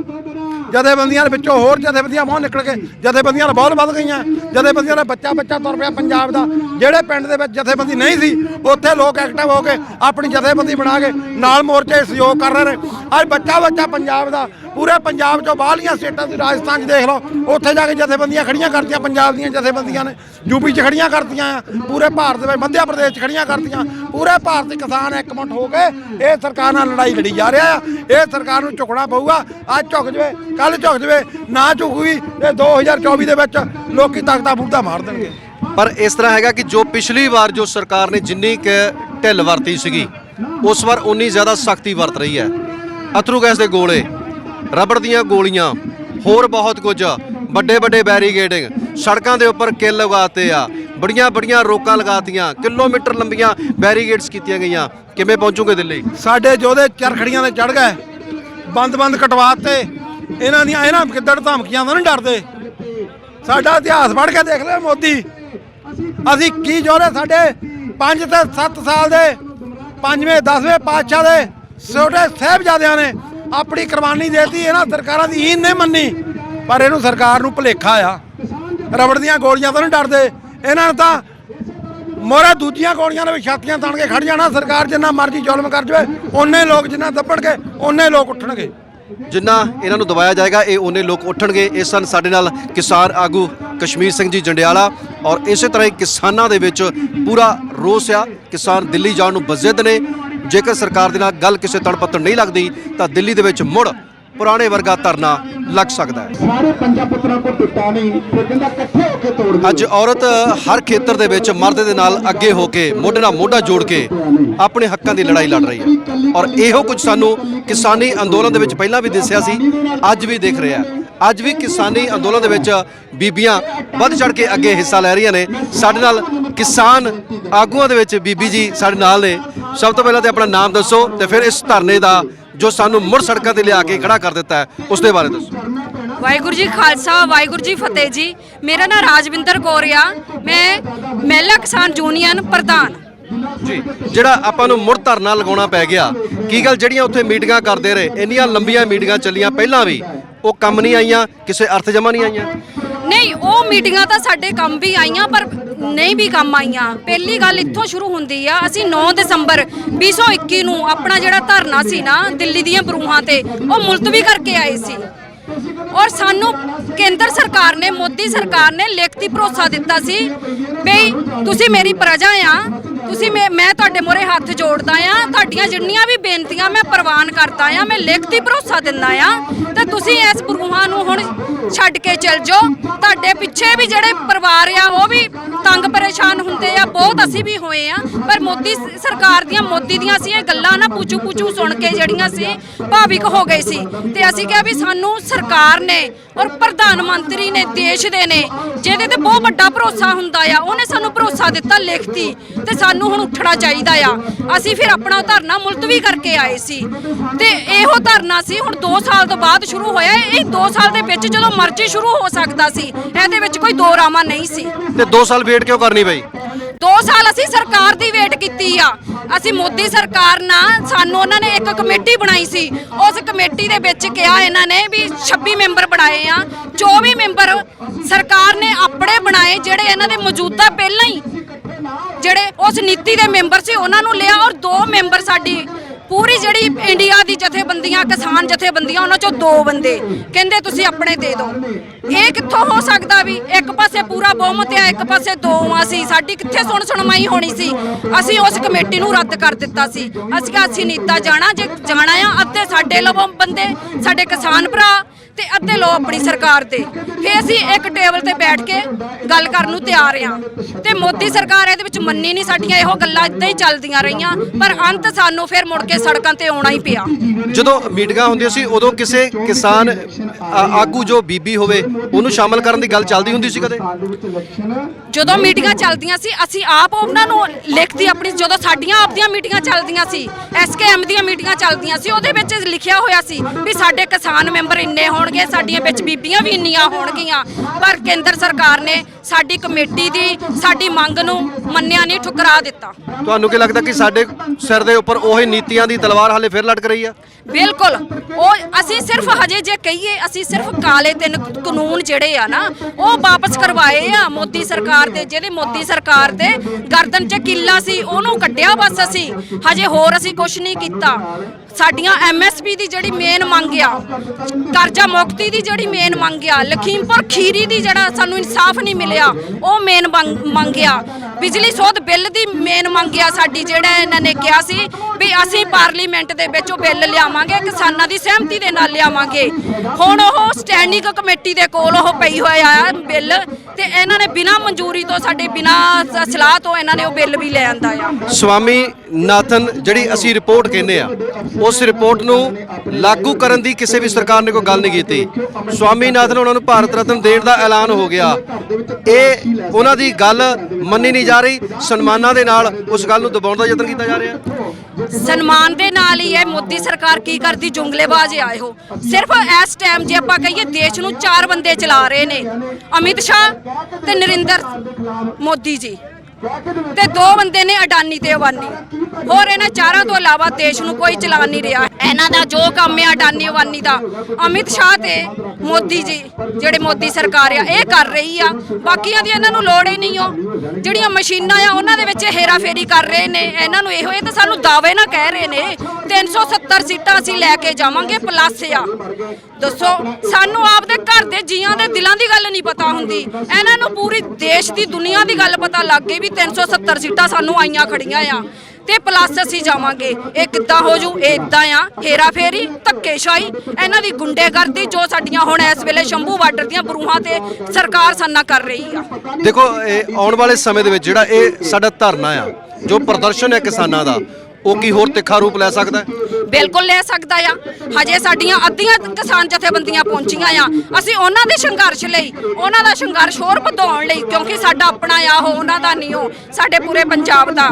ਜਥੇਬੰਦੀਆਂ ਦੇ ਵਿੱਚੋਂ ਹੋਰ ਜਥੇਬੰਦੀਆਂ ਬਹੁਤ ਨਿਕਲ ਕੇ ਜਥੇਬੰਦੀਆਂ ਬਹੁਤ ਵੱਧ ਗਈਆਂ। ਜਥੇਬੰਦੀਆਂ ਦਾ ਬੱਚਾ ਬੱਚਾ ਤੁਰ ਪਿਆ ਪੰਜਾਬ ਦਾ। ਜਿਹੜੇ ਪਿੰਡ ਦੇ ਵਿੱਚ ਜਥੇਬੰਦੀ ਨਹੀਂ ਸੀ, ਉੱਥੇ ਲੋਕ ਐਕਟਿਵ ਹੋ ਕੇ ਆਪਣੀ ਜਥੇਬੰਦੀ ਬਣਾ ਕੇ ਨਾਲ ਮੋਰਚੇ ਸਹਿਯੋਗ ਕਰ ਰਹੇ ਨੇ। ਅੱਜ ਬੱਚਾ ਬੱਚਾ ਪੰਜਾਬ ਦਾ ਪੂਰੇ ਪੰਜਾਬ ਚੋਂ ਬਾਹਰਲੀਆਂ ਸਟੇਟਾਂ ਦੀ ਰਾਜਸਥਾਨ 'ਚ ਦੇਖ ਲਓ, ਉੱਥੇ ਜਾ ਕੇ ਜਥੇਬੰਦੀਆਂ ਖੜੀਆਂ ਕਰਤੀਆਂ, ਪੰਜਾਬ ਦੀਆਂ ਜਥੇਬੰਦੀਆਂ ਨੇ ਯੂਪੀ 'ਚ ਖੜੀਆਂ ਕਰਤੀਆਂ ਆ ਪੂਰੇ ਭਾਰਤ ਦੇ ਵਿੱਚ ਮੱਧ ਪ੍ਰਦੇਸ਼ 'ਚ ਖੜੀਆਂ ਕਰਤੀਆਂ, ਪੂਰੇ ਭਾਰਤ ਦੇ ਕਿਸਾਨ ਇਕਮੁੱਠ ਹੋ ਕੇ ਇਹ ਸਰਕਾਰ ਨਾਲ ਲੜਾਈ ਲੜੀ ਜਾ ਰਿਹਾ ਆ, ਇਹ ਸਰਕਾਰ ਨੂੰ ਝੁਕਣਾ ਪਊਗਾ ਅੱਜ ਝੁਕ ਜਵੇ ਕੱਲ ਝੁਕ ਜਵੇ, ਨਾ ਝੁਕੂਗੀ ਤੇ 2024 ਦੇ ਵਿੱਚ ਲੋਕੀ ਤਖਤਾ ਬੂਟਾ ਮਾਰ ਦੇਣਗੇ। ਪਰ ਇਸ ਤਰ੍ਹਾਂ ਹੈਗਾ ਕਿ ਜੋ ਪਿਛਲੀ ਵਾਰ ਜੋ ਸਰਕਾਰ ਨੇ ਜਿੰਨੀ ਕੁ ਢਿੱਲ ਵਰਤੀ ਸੀਗੀ, ਉਸ ਵਾਰ ਉਨੀ ਜ਼ਿਆਦਾ ਸਖਤੀ ਵਰਤ ਰਹੀ ਹੈ। ਅਥਰੂ ਗੈਸ ਦੇ ਗੋਲੇ ਰਬੜ ਦੀਆਂ ਗੋਲੀਆਂ, ਹੋਰ ਬਹੁਤ ਕੁਝ। ਵੱਡੇ ਵੱਡੇ ਬੈਰੀਗੇਡਿੰਗ ਸੜਕਾਂ ਦੇ ਉੱਪਰ ਕਿੱਲ ਲਗਾਤੇ ਆ। ਬੜੀਆਂ ਬੜੀਆਂ ਰੋਕਾਂ ਲਗਾਤੀਆਂ, ਕਿਲੋਮੀਟਰ ਲੰਬੀਆਂ ਬੈਰੀਗੇਡਸ ਕੀਤੀਆਂ ਗਈਆਂ। ਕਿਵੇਂ ਪਹੁੰਚੋਗੇ ਦਿੱਲੀ? ਸਾਡੇ ਜੋਧੇ ਚਰਖੜੀਆਂ ਤੇ ਚੜ ਗਏ ਬੰਦ-ਬੰਦ ਕਟਵਾਤੇ। ਇਹਨਾਂ ਦੀਆਂ ਇਹਨਾਂ ਕਿੱਦੜ ਧਮਕੀਆਂ ਤੋਂ ਨਹੀਂ ਡਰਦੇ? ਸਾਡਾ ਇਤਿਹਾਸ ਪੜ੍ਹ ਕੇ ਦੇਖ ਲੈ ਮੋਦੀ। ਅਸੀਂ ਕੀ ਜੋਰੇ ਸਾਡੇ 5 ਤੇ 7 ਸਾਲ ਦੇ, ਪੰਜਵੇਂ 10ਵੇਂ ਪਾਤਸ਼ਾਹ ਦੇ ਛੋਟੇ ਸਾਹਿਬਜ਼ਾਦਿਆਂ ਨੇ ਆਪਣੀ ਕੁਰਬਾਨੀ ਦੇਤੀ, ਇਹਨਾਂ ਸਰਕਾਰਾਂ ਦੀ ਹੀਨ ਨਹੀਂ ਮੰਨੀ, ਪਰ ਇਹਨੂੰ ਸਰਕਾਰ ਨੂੰ ਭੁਲੇਖਾ ਆ। ਰਬੜ ਦੀਆਂ ਗੋਲੀਆਂ ਤੋਂ ਨਹੀਂ ਡਰਦੇ। ਇਹਨਾਂ ਨੂੰ ਤਾਂ ਮੋਰੇ ਦੂਜੀਆਂ ਗੋਲੀਆਂ ਦੇ ਵੀ ਛਾਤੀਆਂ ਤਾਣ ਕੇ ਖੜ ਜਾਣਾ, ਸਰਕਾਰ ਜਿੰਨਾ ਮਰਜ਼ੀ ਜ਼ੁਲਮ ਕਰ ਜਵੇ, ਓਨੇ ਲੋਕ ਜਿੰਨਾ ਦੱਬਣਗੇ ਓਨੇ ਲੋਕ ਉੱਠਣਗੇ। ਜਿੰਨਾ ਇਹਨਾਂ ਨੂੰ ਦਬਾਇਆ ਜਾਏਗਾ, ਇਹ ਉਹਨੇ ਲੋਕ ਉੱਠਣਗੇ। ਇਸ ਸਨ ਸਾਡੇ ਨਾਲ ਕਿਸਾਨ ਆਗੂ ਕਸ਼ਮੀਰ ਸਿੰਘ ਜੀ ਜੰਡਿਆਲਾ ਔਰ ਇਸੇ ਤਰ੍ਹਾਂ ਹੀ ਕਿਸਾਨਾਂ ਦੇ ਵਿੱਚ ਪੂਰਾ ਰੋਸ ਆ। ਕਿਸਾਨ ਦਿੱਲੀ ਜਾਣ ਨੂੰ ਬਜ਼ਿੱਦ ਨੇ। ਜੇਕਰ ਸਰਕਾਰ ਦੇ ਨਾਲ ਗੱਲ ਕਿਸੇ ਤੜਪੱਤਰ ਨਹੀਂ ਲੱਗਦੀ ਤਾਂ ਦਿੱਲੀ ਦੇ ਵਿੱਚ ਮੁੜ ਪੁਰਾਣੇ ਵਰਗਾ ਧਰਨਾ ਲੱਗ ਸਕਦਾ ਹੈ। ਸਾਰੇ ਪੰਜਾਂ ਪੁੱਤਰਾਂ ਕੋਲ ਟੁੱਟਾ ਨਹੀਂ ਤੇ ਕਹਿੰਦਾ ਇਕੱਠੇ ਹੋ ਕੇ ਤੋੜ ਅੱਜ ਔਰਤ ਹਰ ਖੇਤਰ ਦੇ ਵਿੱਚ ਮਰਦ ਦੇ ਨਾਲ ਅੱਗੇ ਹੋ ਕੇ ਮੋਢੇ ਨਾਲ ਮੋਢਾ ਜੋੜ ਕੇ ਆਪਣੇ ਹੱਕਾਂ ਦੀ ਲੜਾਈ ਲੜ ਰਹੀ ਹੈ। ਔਰ ਇਹੋ ਕੁਝ ਸਾਨੂੰ ਕਿਸਾਨੀ ਅੰਦੋਲਨ ਦੇ ਵਿੱਚ ਪਹਿਲਾਂ ਵੀ ਦਿਸਿਆ ਸੀ ਅੱਜ ਵੀ ਦਿਖ ਰਿਹਾ ਹੈ। ਅੱਜ ਵੀ ਕਿਸਾਨੀ ਅੰਦੋਲਨ ਦੇ ਵਿੱਚ ਬੀਬੀਆਂ ਵੱਧ ਚੜ ਕੇ ਅੱਗੇ ਹਿੱਸਾ ਲੈ ਰਹੀਆਂ ਨੇ। ਸਾਡੇ ਨਾਲ ਕਿਸਾਨ ਆਗੂਆਂ ਦੇ ਵਿੱਚ ਬੀਬੀ ਜੀ ਸਾਡੇ ਨਾਲ ਨੇ। ਸਭ ਤੋਂ ਪਹਿਲਾਂ ਤੇ ਆਪਣਾ ਨਾਮ ਦੱਸੋ ਤੇ ਫਿਰ ਇਸ ਧਰਨੇ ਦਾ ਜੋ ਸਾਨੂੰ ਮੁੜ ਸੜਕਾਂ ਤੇ ਲਿਆ ਕੇ ਖੜਾ ਕਰ ਦਿੱਤਾ ਹੈ ਉਸ ਦੇ ਬਾਰੇ ਦੱਸੋ। ਵਾਹਿਗੁਰੂ ਜੀ ਖਾਲਸਾ ਵਾਹਿਗੁਰੂ ਜੀ ਫਤਿਹ ਜੀ। ਮੇਰਾ ਨਾਮ ਰਾਜਵਿੰਦਰ ਕੌਰ ਆ। ਮੈਂ ਮਹਿਲਾ ਕਿਸਾਨ ਯੂਨੀਅਨ ਪ੍ਰਧਾਨ। ਜੀ ਜਿਹੜਾ ਆਪਾਂ ਨੂੰ ਮੁੜ ਧਰਨਾ ਲਗਾਉਣਾ ਪੈ ਗਿਆ ਕੀ ਗੱਲ ਜਿਹੜੀਆਂ ਉੱਥੇ ਮੀਟਿੰਗਾਂ ਕਰਦੇ ਰਹੇ ਇੰਨੀਆਂ ਲੰਬੀਆਂ ਮੀਟਿੰਗਾਂ ਚੱਲੀਆਂ ਪਹਿਲਾਂ ਵੀ ਉਹ ਕੰਮ ਨਹੀਂ ਆਈਆਂ ਕਿਸੇ ਅਰਥ ਜਮਾ ਨਹੀਂ ਆਈਆਂ? ਨਹੀਂ, ਉਹ ਮੀਟਿੰਗਾਂ ਤਾਂ ਸਾਡੇ ਕੰਮ ਵੀ ਆਈਆਂ, ਪਰ ਨਹੀਂ ਵੀ ਕੰਮ ਆਈਆਂ। ਪਹਿਲੀ ਗੱਲ ਇੱਥੋਂ ਸ਼ੁਰੂ ਹੁੰਦੀ ਆ, ਅਸੀਂ 9 ਦਸੰਬਰ 2021 ਨੂੰ ਆਪਣਾ ਜਿਹੜਾ ਧਰਨਾ ਸੀ ਨਾ, ਦਿੱਲੀ ਦੀਆਂ ਬਰੂਹਾਂ ਤੇ, ਉਹ ਮੁਲਤਵੀ ਕਰਕੇ ਆਏ ਸੀ। ਔਰ ਸਾਨੂੰ ਕੇਂਦਰ ਸਰਕਾਰ ਨੇ, ਮੋਦੀ ਸਰਕਾਰ ਨੇ ਲਿਖਤੀ ਭਰੋਸਾ ਦਿੱਤਾ ਸੀ, ਬਈ ਤੁਸੀਂ ਮੇਰੀ ਪ੍ਰਜਾ ਆ ਤੁਸੀਂ ਮੈਂ ਮੈਂ ਤੁਹਾਡੇ ਮੋਰੇ ਹੱਥ ਜੋੜਦਾ ਆ ਤੁਹਾਡੀਆਂ ਜਿੰਨੀਆਂ ਵੀ ਬੇਨਤੀਆਂ ਮੈਂ ਪ੍ਰਵਾਨ ਕਰਦਾ ਆ ਮੈਂ ਲਿਖਤੀ ਭਰੋਸਾ ਦਿੰਦਾ ਆ ਤੇ ਤੁਸੀਂ ਇਸ ਬਰੂਹਾਂ ਨੂੰ ਹੁਣ ਛੱਡ ਕੇ ਚਲ ਜਾਓ। ਤੁਹਾਡੇ ਪਿੱਛੇ ਵੀ ਜਿਹੜੇ ਪਰਿਵਾਰ ਆ, ਉਹ ਵੀ ਤੰਗ ਪਰੇਸ਼ਾਨ ਹੁੰਦੇ ਆ। ਬਹੁਤ ਅਸੀਂ ਵੀ ਹੋਏ ਆ। ਪਰ ਮੋਦੀ ਸਰਕਾਰ ਦੀਆਂ, ਮੋਦੀ ਦੀਆਂ ਸੀ ਇਹ ਗੱਲਾਂ ਨਾ ਪੂਚੂ ਪੂਚੂ ਸੁਣ ਕੇ ਜਿਹੜੀਆਂ ਸੀ, ਭਾਵਿਕ ਹੋ ਗਏ ਸੀ। ਤੇ ਅਸੀਂ ਕਿਹਾ ਵੀ ਸਾਨੂੰ ਸਰਕਾਰ ਨੇ ਔਰ ਪ੍ਰਧਾਨ ਮੰਤਰੀ ਨੇ, ਦੇਸ਼ ਦੇ ਨੇ, ਜਿਹਦੇ ਤੇ ਬਹੁਤ ਵੱਡਾ ਭਰੋਸਾ ਹੁੰਦਾ ਆ, ਉਹਨੇ ਸਾਨੂੰ ਭਰੋਸਾ ਦਿੱਤਾ ਲਿਖਤੀ। ਤੇ ਸਾਨੂੰ ਹੁਣ ਉੱਠਣਾ ਚਾਹੀਦਾ ਆ। ਅਸੀਂ ਫਿਰ ਆਪਣਾ ਧਰਨਾ ਮੁਲਤਵੀ ਕਰਕੇ ਆਏ ਸੀ। ਤੇ ਇਹੋ ਧਰਨਾ ਸੀ ਹੁਣ 2 ਸਾਲ ਤੋਂ ਬਾਅਦ ਸ਼ੁਰੂ ਹੋਇਆ ਇਹ 2 ਸਾਲ ਦੇ ਵਿੱਚ ਜਦੋਂ ਮਰਜ਼ੀ ਸ਼ੁਰੂ ਹੋ ਸਕਦਾ ਸੀ ਇਹਦੇ ਵਿੱਚ ਕੋਈ ਦੋ ਰਾਮਾ ਨਹੀਂ ਸੀ। ਤੇ 2 ਸਾਲ ਵੇਟ ਕਿਉਂ ਕਰਨੀ ਪਈ? 2 ਸਾਲ ਅਸੀਂ ਸਰਕਾਰ ਦੀ ਵੇਟ ਕੀਤੀ ਆ। ਅਸੀਂ ਮੋਦੀ ਸਰਕਾਰ ਨਾਲ ਸਾਨੂੰ ਉਹਨਾਂ ਨੇ ਇੱਕ ਕਮੇਟੀ ਬਣਾਈ ਸੀ। ਉਸ ਕਮੇਟੀ ਦੇ ਵਿੱਚ ਕਿਹਾ ਇਹਨਾਂ ਨੇ ਵੀ 26 ਮੈਂਬਰ ਬਣਾਏ ਆ। 24 ਮੈਂਬਰ ਸਰਕਾਰ ਨੇ ਆਪਣੇ ਬਣਾਏ ਜਿਹੜੇ ਇਹਨਾਂ ਦੇ ਮੌਜੂਦਾ ਪਹਿਲਾਂ ਹੀ ਜਿਹੜੇ ਉਸ ਨੀਤੀ ਦੇ ਮੈਂਬਰ ਸੀ, ਉਹਨਾਂ ਨੂੰ ਲਿਆ ਔਰ ਦੋ ਮੈਂਬਰ ਸਾਡੀ, ਪੂਰੀ ਜਿਹੜੀ ਇੰਡੀਆ ਦੀ ਜਥੇਬੰਦੀਆਂ, ਕਿਸਾਨ ਜਥੇਬੰਦੀਆਂ, ਉਹਨਾਂ ਚੋਂ ਦੋ ਬੰਦੇ। ਕਹਿੰਦੇ, ਤੁਸੀਂ ਆਪਣੇ ਦੇ ਦਿਓ। ਇਹ ਕਿੱਥੋਂ ਹੋ ਸਕਦਾ ਵੀ ਇੱਕ ਪਾਸੇ ਪੂਰਾ ਬਹੁਮਤ ਆ, ਇੱਕ ਪਾਸੇ ਦੋ ਆ ਸੀ? ਸਾਡੀ ਕਿੱਥੇ ਸੁਣ ਸੁਣਵਾਈ ਹੋਣੀ ਸੀ? ਅਸੀਂ ਉਸ ਕਮੇਟੀ ਨੂੰ ਰੱਦ ਕਰ ਦਿੱਤਾ ਸੀ। ਅਸੀਂ ਕਿਹਾ, ਅਸੀਂ ਨੀਤਾ ਜਾਣਾ, ਜੇ ਜਾਣਾ ਆ, ਅੱਧੇ ਸਾਡੇ ਲਵੋਂ ਬੰਦੇ, ਸਾਡੇ ਕਿਸਾਨ ਭਰਾ ਤੇ ਅੱਧੇ ਲੋ ਆਪਣੀ ਸਰਕਾਰ ਤੇ। ਫੇ ਅਸੀਂ ਇੱਕ ਟੇਬਲ ਤੇ ਬੈਠ ਕੇ ਗੱਲ ਕਰਨ ਨੂੰ ਤਿਆਰ ਆ। ਤੇ ਮੋਦੀ ਸਰਕਾਰ ਇਹਦੇ ਵਿੱਚ ਮੰਨੀ ਨਹੀਂ ਸਾਡੀਆਂ, ਇਹੋ ਗੱਲਾਂ ਇਦਾਂ ਹੀ ਚੱਲਦੀਆਂ ਰਹੀਆਂ। ਪਰ ਅੰਤ ਸਾਨੂੰ ਫਿਰ ਮੁੜ ਕੇ ਸੜਕਾਂ ਤੇ ਆਉਣਾ ਹੀ ਪਿਆ। ਜਦੋਂ ਮੀਟਿੰਗਾਂ ਹੁੰਦੀਆਂ ਸੀ, ਉਦੋਂ ਕਿਸੇ ਕਿਸਾਨ ਆਗੂ ਜੋ ਬੀਬੀ ਹੋਵੇ ਉਹਨੂੰ ਸ਼ਾਮਲ ਕਰਨ ਦੀ ਗੱਲ ਚੱਲਦੀ ਹੁੰਦੀ ਸੀ ਕਦੇ? ਜਦੋਂ ਮੀਟਿੰਗਾਂ ਚੱਲਦੀਆਂ ਸੀ ਅਸੀਂ ਆਪ ਉਹਨਾਂ ਨੂੰ ਲਿਖਤੀ ਆਪਣੀ ਜਦੋਂ ਸਾਡੀਆਂ ਆਪ ਦੀਆਂ ਮੀਟਿੰਗਾਂ ਚੱਲਦੀਆਂ ਸੀ ਐਸਕੇਐਮ ਦੀਆਂ ਮੀਟਿੰਗਾਂ ਚੱਲਦੀਆਂ ਸੀ ਉਹਦੇ ਵਿੱਚ ਲਿਖਿਆ ਹੋਇਆ ਸੀ ਵੀ ਸਾਡੇ ਕਿਸਾਨ ਮੈਂਬਰ ਇੰਨੇ ਹੋਣਗੇ ਸਾਡੀਆਂ ਵਿੱਚ ਬੀਬੀਆਂ ਵੀ ਇੰਨੀਆਂ ਹੋਣਗੀਆਂ। ਪਰ ਕੇਂਦਰ ਸਰਕਾਰ ਨੇ ਸਾਡੀ ਕਮੇਟੀ ਦੀ ਸਾਡੀ ਮੰਗ ਨੂੰ ਮੰਨਿਆ ਨਹੀਂ ਠੁਕਰਾ ਦਿੱਤਾ। ਤੁਹਾਨੂੰ ਕੀ ਲੱਗਦਾ ਕਿ ਸਾਡੇ ਸਿਰ ਦੇ ਉੱਪਰ ਉਹੀ ਨੀਤੀਆਂ ਦੀ ਤਲਵਾਰ ਹਾਲੇ ਫਿਰ ਲਟਕ ਰਹੀ ਆ? ਬਿਲਕੁਲ। ਉਹ ਅਸੀਂ ਸਿਰਫ ਹਜੇ ਜੇ ਕਹੀਏ ਅਸੀਂ ਸਿਰਫ ਕਾਲੇ ਤਿੰਨ ਕਾਨੂੰਨ ਜਿਹੜੇ ਆ ਨਾ, ਉਹ ਵਾਪਸ ਕਰਵਾਏ ਆ ਮੋਦੀ ਸਰਕਾਰ ਦੇ, ਜਿਹੜੇ ਮੋਦੀ ਸਰਕਾਰ ਦੇ ਗਰਦਨ 'ਚ ਕਿੱਲਾ ਸੀ, ਉਹਨੂੰ ਕੱਢਿਆ ਬਸ ਅਸੀਂ। ਹਜੇ ਹੋਰ ਅਸੀਂ ਕੁਝ ਨਹੀਂ ਕੀਤਾ। ਸਾਡੀਆਂ ਐਮਐਸਪੀ ਦੀ ਜਿਹੜੀ ਮੇਨ ਮੰਗ ਆ, ਕਰਜ਼ਾ ਮੁਕਤੀ ਦੀ ਜਿਹੜੀ ਮੇਨ ਮੰਗ ਆ, ਲਖੀਮਪੁਰ ਖੀਰੀ ਦੀ ਜਿਹੜਾ ਸਾਨੂੰ ਇਨਸਾਫ ਨਹੀਂ ਮਿਲਿਆ, ਉਹ ਮੇਨ ਮੰਗ ਆ। ਬਿਜਲੀ ਸੋਧ ਬਿੱਲ ਦੀ ਮੇਨ ਮੰਗ ਆ ਸਾਡੀ, ਜਿਹੜਾ ਇਹਨਾਂ ਨੇ ਕਿਹਾ ਸੀ ਵੀ ਅਸੀਂ ਪਾਰਲੀਮੈਂਟ ਦੇ ਵਿੱਚ ਉਹ ਬਿੱਲ ਲਿਆਵਾਂਗੇ, ਕਿਸਾਨਾਂ ਦੀ ਸਹਿਮਤੀ ਦੇ ਨਾਲ ਲਿਆਵਾਂਗੇ। ਹੁਣ ਉਹ ਸਟੈਂਡਿੰਗ ਕਮੇਟੀ ਦੇ ਕੋਲ ਉਹ ਪਈ ਹੋਇਆ ਆ ਬਿੱਲ ਤੇ ਇਹਨਾਂ ਨੇ ਬਿਨਾਂ ਮਨਜ਼ੂਰੀ ਤੋਂ ਸਾਡੇ ਬਿਨਾਂ ਸਲਾਹ ਤੋਂ ਇਹਨਾਂ ਨੇ ਉਹ ਬਿੱਲ ਵੀ ਲੈ ਆਂਦਾ ਆ। ਸਵਾਮੀ ਨਾਥਨ ਜਿਹੜੀ ਅਸੀਂ ਰਿਪੋਰਟ ਕਹਿੰਦੇ ਆ ਉਸ ਰਿਪੋਰਟ ਨੂੰ ਲਾਗੂ ਕਰਨ ਦੀ ਕਿਸੇ ਵੀ ਸਰਕਾਰ ਨੇ ਕੋਈ ਗੱਲ ਨਹੀਂ ਕੀਤੀ। ਸਵਾਮੀ ਨਾਥਨ ਉਹਨਾਂ ਨੂੰ ਭਾਰਤ ਰਤਨ ਦੇਣ ਦਾ ਐਲਾਨ ਹੋ ਗਿਆ। ਇਹ ਉਹਨਾਂ ਦੀ ਗੱਲ ਮੰਨੀ ਨਹੀਂ ਜਾ ਰਹੀ। ਸਨਮਾਨਾਂ ਦੇ ਨਾਲ ਉਸ ਗੱਲ ਨੂੰ ਦਬਾਉਣ ਦਾ ਯਤਨ ਕੀਤਾ ਜਾ ਰਿਹਾ ਸਨਮਾਨ ਦੇ ਨਾਲ ਹੀ ਇਹ ਮੋਦੀ ਸਰਕਾਰ ਕੀ ਕਰਦੀ? ਜੁੰਗਲੇਬਾਜ਼ ਆਏ ਹੋ। ਸਿਰਫ ਇਸ ਟਾਈਮ ਜੇ ਆਪਾਂ ਕਹੀਏ ਦੇਸ਼ ਨੂੰ ਚਾਰ ਬੰਦੇ ਚਲਾ ਰਹੇ ਨੇ। ਅਮਿਤ ਸ਼ਾਹ ਤੇ ਨਰਿੰਦਰ ਮੋਦੀ ਜੀ। ਤੇ ਦੋ ਬੰਦੇ ਨੇ ਅਡਾਨੀ ਤੇ ਅਵਾਨੀ। ਹੋਰ ਇਹਨਾਂ ਚਾਰਾਂ ਤੋਂ ਇਲਾਵਾ ਦੇਸ਼ ਨੂੰ ਕੋਈ ਚਲਾ ਨਹੀਂ ਰਿਹਾ। ਇਹਨਾਂ ਦਾ ਜੋ ਕੰਮ ਹੈ ਅਡਾਨੀ ਅਵਾਨੀ ਦਾ। ਅਮਿਤ ਸ਼ਾਹ ਤੇ ਮੋਦੀ ਜੀ, ਜਿਹੜੇ ਮੋਦੀ ਸਰਕਾਰ ਆ, ਇਹ ਕਰ ਰਹੀ ਆ। ਬਾਕੀਆਂ ਦੀ ਇਹਨਾਂ ਨੂੰ ਲੋੜ ਹੀ ਨਹੀਂ ਹੋ ਜਿਹੜੀਆਂ ਮਸ਼ੀਨਾਂ ਆ, ਉਹਨਾਂ ਦੇ ਵਿੱਚ ਹੇਰਾਫੇਰੀ ਕਰ ਰਹੇ ਨੇ। ਇਹਨਾਂ ਨੂੰ ਇਹੋ ਇਹ ਤਾਂ ਸਾਨੂੰ ਦਾਅਵੇ ਨਾ ਕਹਿ ਰਹੇ ਨੇ 370 ਸੀਟਾਂ ਅਸੀਂ ਲੈ ਕੇ ਜਾਵਾਂਗੇ ਪਲੱਸ ਆ। ਦੱਸੋ, ਸਾਨੂੰ ਆਪਦੇ ਘਰ ਦੇ ਜੀਆਂ ਦੇ ਦਿਲਾਂ ਦੀ ਗੱਲ ਨਹੀਂ ਪਤਾ ਹੁੰਦੀ। ਇਹਨਾਂ ਨੂੰ ਪੂਰੀ ਦੇਸ਼ ਦੀ ਦੁਨੀਆ ਦੀ ਗੱਲ ਪਤਾ ਲੱਗ ਗਈ ਵੀ 370 ਸੀਟਾਂ ਸਾਨੂੰ ਆਈਆਂ ਖੜੀਆਂ ਆ। ਤੇ ਪਲੱਸ ਅਸੀਂ ਜਾਵਾਂਗੇ। ਇਹ ਕਿੱਦਾਂ ਹੋ ਜੂ? ਇਹ ਇਦਾਂ ਆ। ਹੇਰਾ ਫੇਰੀ ਧੱਕੇਸ਼ਾਹੀ, ਇਹਨਾਂ ਦੀ ਗੁੰਡੇਗਰਦੀ ਜੋ ਸਾਡੀਆਂ ਹੁਣ ਇਸ ਵੇਲੇ ਸ਼ੰਭੂ ਬਾਰਡਰ ਦੀਆਂ ਬਰੂਹਾਂ ਤੇ ਸਰਕਾਰ ਸਾਨਾ ਕਰ ਰਹੀ ਆ। ਦੇਖੋ, ਇਹ ਆਉਣ ਵਾਲੇ ਸਮੇਂ ਦੇ ਵਿੱਚ ਜਿਹੜਾ ਇਹ ਸਾਡਾ ਧਰਨਾ ਆ, ਜੋ ਪ੍ਰਦਰਸ਼ਨ ਹੈ ਕਿਸਾਨਾਂ ਦਾ, ਉਹ ਕੀ ਹੋਰ ਤਿੱਖਾ ਰੂਪ ਲੈ ਸਕਦਾ ਹੈ? ਬਿਲਕੁਲ ਲੈ ਸਕਦਾ ਆ। ਹਜੇ ਸਾਡੀਆਂ ਅੱਧੀਆਂ ਕਿਸਾਨ ਜਥੇਬੰਦੀਆਂ ਪਹੁੰਚੀਆਂ ਆ। ਅਸੀਂ ਉਹਨਾਂ ਦੇ ਸੰਘਰਸ਼ ਲਈ, ਉਹਨਾਂ ਦਾ ਸੰਘਰਸ਼ ਹੋਰ ਵਧਾਉਣ ਲਈ, ਕਿਉਂਕਿ ਸਾਡਾ ਆਪਣਾ ਆ, ਉਹ ਉਹਨਾਂ ਦਾ ਨਹੀਂ, ਉਹ ਸਾਡੇ ਪੂਰੇ ਪੰਜਾਬ ਦਾ,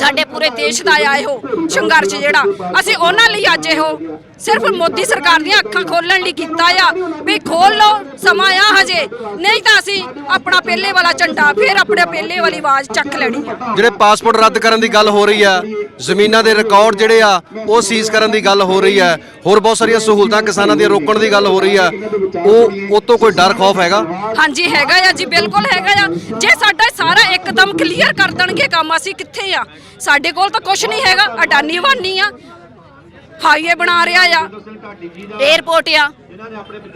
ਸਾਡੇ ਪੂਰੇ ਦੇਸ਼ ਦਾ ਆ ਇਹੋ ਸੰਘਰਸ਼ ਜਿਹੜਾ। ਅਸੀਂ ਉਹਨਾਂ ਲਈ ਅੱਜ ਇਹੋ ਸਿਰਫ ਮੋਦੀ ਸਰਕਾਰ ਦੀਆਂ ਅੱਖਾਂ ਖੋਲਣ ਲਈ ਕੀਤਾ ਆ। ਵੀ ਖੋਲ ਲਓ ਸਮਾਂ ਆ ਹਜੇ। ਨਹੀਂ ਤਾਂ ਅਸੀਂ ਆਪਣਾ ਪਹਿਲੇ ਵਾਲਾ ਝੰਡਾ ਫਿਰ ਆਪਣੇ ਪਹਿਲੇ ਵਾਲੀ ਆਵਾਜ਼ ਚੱਕ ਲੈਣੀ ਆ। ਜਿਹੜੇ ਪਾਸਪੋਰਟ ਰੱਦ ਕਰਨ ਦੀ ਗੱਲ ਹੋ ਰਹੀ ਆ ਜ਼ਮੀਨਾਂ ਦੇ ਰਿਕਾਰਡ ਜਿਹੜੇ ਆ ਉਹ ਸੀਜ਼ ਕਰਨ ਦੀ ਗੱਲ ਹੋ ਰਹੀ ਹੈ ਹੋਰ ਬਹੁਤ ਸਾਰੀਆਂ ਸਹੂਲਤਾਂ ਕਿਸਾਨਾਂ ਦੀਆਂ ਰੋਕਣ ਦੀ ਗੱਲ ਹੋ ਰਹੀ ਆ। ਉਹ ਉਹ ਤੋਂ ਕੋਈ ਡਰ ਖੌਫ ਹੈਗਾ? ਹਾਂਜੀ ਹੈਗਾ ਆ ਜੀ ਬਿਲਕੁਲ ਹੈਗਾ ਆ। ਜੇ ਸਾਡਾ ਸਾਰਾ ਇੱਕਦਮ ਕਲੀਅਰ ਕਰ ਦੇਣਗੇ ਕੰਮ ਅਸੀਂ ਕਿੱਥੇ ਆ? ਸਾਡੇ ਕੋਲ ਤਾਂ ਕੁਝ ਨਹੀਂ ਹੈਗਾ ਅਡਾਨੀ ਵਾਨੀ ਆ। ਹਾਈਵੇ ਬਣਾ ਰਿਹਾ ਆ। 에어ਪੋਰਟ ਆ।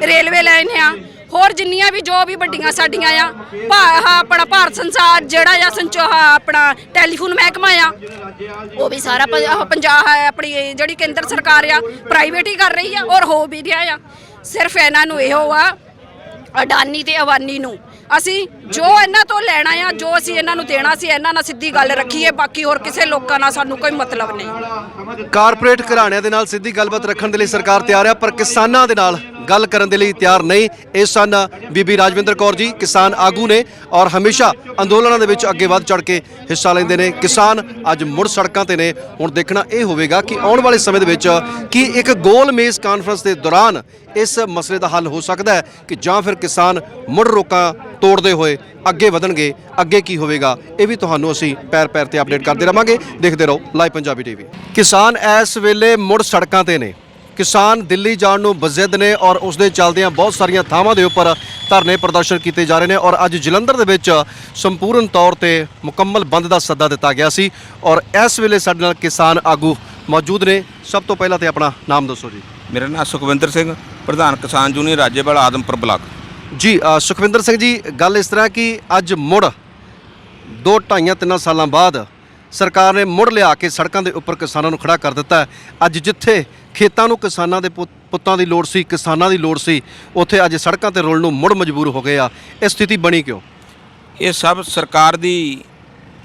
ਰੇਲਵੇ ਲਾਈਨ ਆ। ਹੋਰ ਜਿੰਨੀਆਂ ਵੀ ਜੋ ਵੀ ਵੱਡੀਆਂ ਸਾਡੀਆਂ ਆ, ਭਾ ਆਪਣਾ ਭਾਰਤ ਸੰਸਾਰ ਜਿਹੜਾ ਆ ਸੰਚੋ ਆਪਣਾ ਟੈਲੀਫੋਨ ਮਹਿਕਮਾ ਆ, ਉਹ ਵੀ ਸਾਰਾ ਪੰਜਾਬ ਆਪਣੀ ਜਿਹੜੀ ਕੇਂਦਰ ਸਰਕਾਰ ਆ ਪ੍ਰਾਈਵੇਟ ਹੀ ਕਰ ਰਹੀ ਆ ਔਰ ਹੋ ਵੀ ਰਿਹਾ ਆ। ਸਿਰਫ ਇਹਨਾਂ ਨੂੰ ਇਹੋ ਆ, ਅਡਾਨੀ ਤੇ ਅਵਾਨੀ ਨੂੰ। ਅਸੀਂ ਜੋ ਇਹਨਾਂ ਤੋਂ ਲੈਣਾ ਆ, ਜੋ ਅਸੀਂ ਇਹਨਾਂ ਨੂੰ ਦੇਣਾ ਸੀ, ਇਹਨਾਂ ਨਾਲ ਸਿੱਧੀ ਗੱਲ ਰੱਖੀਏ, ਬਾਕੀ ਹੋਰ ਕਿਸੇ ਲੋਕਾਂ ਨਾਲ ਸਾਨੂੰ ਕੋਈ ਮਤਲਬ ਨਹੀਂ। ਕਾਰਪੋਰੇਟ ਘਰਾਣਿਆਂ ਦੇ ਨਾਲ ਸਿੱਧੀ ਗੱਲਬਾਤ ਰੱਖਣ ਦੇ ਲਈ ਸਰਕਾਰ ਤਿਆਰ ਹੈ ਪਰ ਕਿਸਾਨਾਂ ਦੇ ਨਾਲ ਗੱਲ ਕਰਨ ਦੇ ਲਈ ਤਿਆਰ ਨਹੀਂ, ਇਹ ਸਨ ਬੀਬੀ ਰਾਜਵਿੰਦਰ ਕੌਰ ਜੀ, ਕਿਸਾਨ ਆਗੂ ਨੇ ਔਰ ਹਮੇਸ਼ਾ ਅੰਦੋਲਨਾਂ ਦੇ ਵਿੱਚ ਅੱਗੇ ਵੱਧ ਚੜ ਕੇ ਹਿੱਸਾ ਲੈਂਦੇ ਨੇ। ਕਿਸਾਨ ਅੱਜ ਮੁੜ ਸੜਕਾਂ ਤੇ ਨੇ। ਹੁਣ ਦੇਖਣਾ ਇਹ ਹੋਵੇਗਾ ਕਿ ਆਉਣ ਵਾਲੇ ਸਮੇਂ ਦੇ ਵਿੱਚ ਕੀ ਇੱਕ ਗੋਲ ਮੇਜ਼ ਕਾਨਫਰੰਸ ਦੇ ਦੌਰਾਨ ਇਸ ਮਸਲੇ ਦਾ ਹੱਲ ਹੋ ਸਕਦਾ ਹੈ ਕਿ ਜਾਂ ਫਿਰ ਕਿਸਾਨ ਮੁੜ ਰੋਕਾਂ ਤੋੜਦੇ ਹੋਏ ਅੱਗੇ ਵਧਣਗੇ। ਅੱਗੇ ਕੀ ਹੋਵੇਗਾ, ਇਹ ਵੀ ਤੁਹਾਨੂੰ ਅਸੀਂ ਪੈਰ ਪੈਰ ਤੇ ਅਪਡੇਟ ਕਰਦੇ ਰਵਾਂਗੇ। ਦੇਖਦੇ ਰਹੋ ਲਾਈਵ ਪੰਜਾਬੀ ਟੀਵੀ। ਕਿਸਾਨ ਇਸ ਵੇਲੇ ਮੁੜ ਸੜਕਾਂ ਤੇ ਨੇ। ਕਿਸਾਨ ਦਿੱਲੀ ਜਾਣ ਨੂੰ ਬਜ਼ਿੱਦ ਨੇ ਔਰ ਉਸ ਦੇ ਚੱਲਦਿਆਂ ਬਹੁਤ ਸਾਰੀਆਂ ਥਾਵਾਂ ਦੇ ਉੱਪਰ ਧਰਨੇ ਪ੍ਰਦਰਸ਼ਨ ਕੀਤੇ ਜਾ ਰਹੇ ਨੇ ਔਰ ਅੱਜ ਜਲੰਧਰ ਦੇ ਵਿੱਚ ਸੰਪੂਰਨ ਤੌਰ ਤੇ ਮੁਕੰਮਲ ਬੰਦ ਦਾ ਸੱਦਾ ਦਿੱਤਾ ਗਿਆ ਸੀ ਔਰ ਇਸ ਵੇਲੇ ਸਾਡੇ ਨਾਲ ਕਿਸਾਨ ਆਗੂ ਮੌਜੂਦ ਨੇ। ਸਭ ਤੋਂ ਪਹਿਲਾਂ ਤੇ ਆਪਣਾ ਨਾਮ ਦੱਸੋ ਜੀ। ਮੇਰਾ ਨਾਮ ਸੁਖਵਿੰਦਰ ਸਿੰਘ ਪ੍ਰਧਾਨ ਕਿਸਾਨ ਯੂਨੀਅਨ ਰਾਜੇਵਾਲ ਆਦਮਪੁਰ ਬਲਾਕ। ਜੀ ਸੁਖਵਿੰਦਰ ਸਿੰਘ ਜੀ ਗੱਲ ਇਸ ਤਰ੍ਹਾਂ ਕਿ ਅੱਜ ਮੁੜ ਦੋ ਢਾਈਆਂ ਤਿੰਨਾਂ ਸਾਲਾਂ ਬਾਅਦ ਸਰਕਾਰ ਨੇ ਮੁੜ ਲਿਆ ਕੇ ਸੜਕਾਂ ਦੇ ਉੱਪਰ ਕਿਸਾਨਾਂ ਨੂੰ ਖੜਾ ਕਰ ਦਿੱਤਾ ਅੱਜ ਜਿੱਥੇ ਖੇਤਾਂ ਨੂੰ ਕਿਸਾਨਾਂ ਦੇ ਪੁੱਤ- ਪੁੱਤਾਂ ਦੀ ਲੋੜ ਸੀ, ਕਿਸਾਨਾਂ ਦੀ ਲੋੜ ਸੀ, ਉੱਥੇ ਅੱਜ ਸੜਕਾਂ ਤੇ ਰੋਲ ਨੂੰ ਮੁੜ ਮਜਬੂਰ ਹੋ ਗਏ ਆ। ਇਹ ਸਥਿਤੀ ਬਣੀ ਕਿਉਂ? ਇਹ ਸਭ ਸਰਕਾਰ ਦੀ